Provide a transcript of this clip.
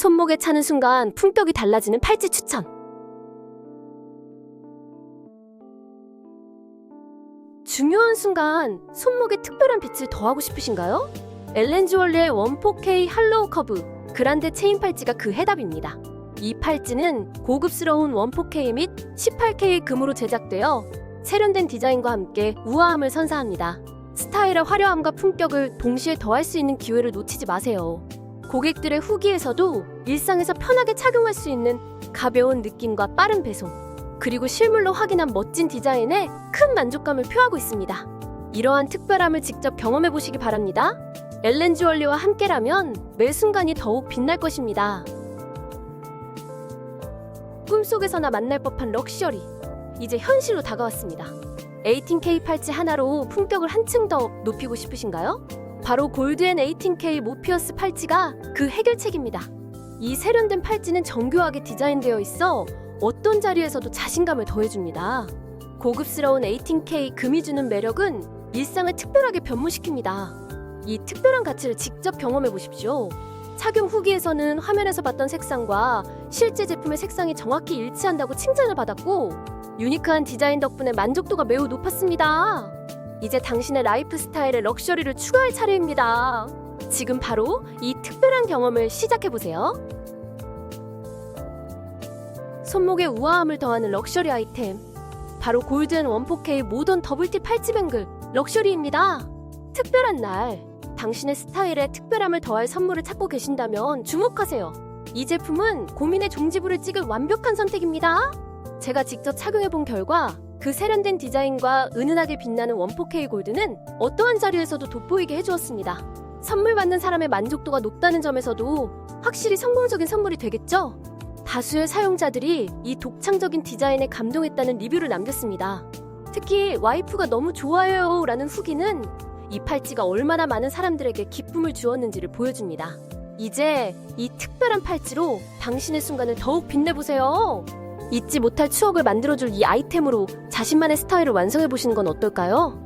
손목에 차는 순간 품격이 달라지는 팔찌 추천. 중요한 순간 손목에 특별한 빛을 더하고 싶으신가요? 엘렌즈월리의 14K 할로우 커브 그란데 체인 팔찌가 그 해답입니다. 이 팔찌는 고급스러운 14K 및 18K 금으로 제작되어 세련된 디자인과 함께 우아함을 선사합니다. 스타일의 화려함과 품격을 동시에 더할 수 있는 기회를 놓치지 마세요. 고객들의 후기에서도 일상에서 편하게 착용할 수 있는 가벼운 느낌과 빠른 배송, 그리고 실물로 확인한 멋진 디자인에 큰 만족감을 표하고 있습니다. 이러한 특별함을 직접 경험해 보시기 바랍니다. 엘렌 주얼리와 함께라면 매 순간이 더욱 빛날 것입니다. 꿈속에서나 만날 법한 럭셔리, 이제 현실로 다가왔습니다. 18K 팔찌 하나로 품격을 한층 더 높이고 싶으신가요? 바로 골드앤 18K 모피어스 팔찌가 그 해결책입니다. 이 세련된 팔찌는 정교하게 디자인되어 있어 어떤 자리에서도 자신감을 더해줍니다. 고급스러운 18K 금이 주는 매력은 일상을 특별하게 변모시킵니다. 이 특별한 가치를 직접 경험해 보십시오. 착용 후기에서는 화면에서 봤던 색상과 실제 제품의 색상이 정확히 일치한다고 칭찬을 받았고 유니크한 디자인 덕분에 만족도가 매우 높았습니다. 이제 당신의 라이프 스타일에 럭셔리를 추가할 차례입니다. 지금 바로 이 특별한 경험을 시작해 보세요. 손목에 우아함을 더하는 럭셔리 아이템. 바로 골든 14K 모던 더블티 팔찌 뱅글 럭셔리입니다. 특별한 날, 당신의 스타일에 특별함을 더할 선물을 찾고 계신다면 주목하세요. 이 제품은 고민의 종지부를 찍을 완벽한 선택입니다. 제가 직접 착용해 본 결과 그 세련된 디자인과 은은하게 빛나는 14K 골드는 어떠한 자리에서도 돋보이게 해주었습니다. 선물 받는 사람의 만족도가 높다는 점에서도 확실히 성공적인 선물이 되겠죠? 다수의 사용자들이 이 독창적인 디자인에 감동했다는 리뷰를 남겼습니다. 특히 와이프가 너무 좋아해요 라는 후기는 이 팔찌가 얼마나 많은 사람들에게 기쁨을 주었는지를 보여줍니다. 이제 이 특별한 팔찌로 당신의 순간을 더욱 빛내보세요. 잊지 못할 추억을 만들어줄 이 아이템으로 자신만의 스타일을 완성해보시는 건 어떨까요?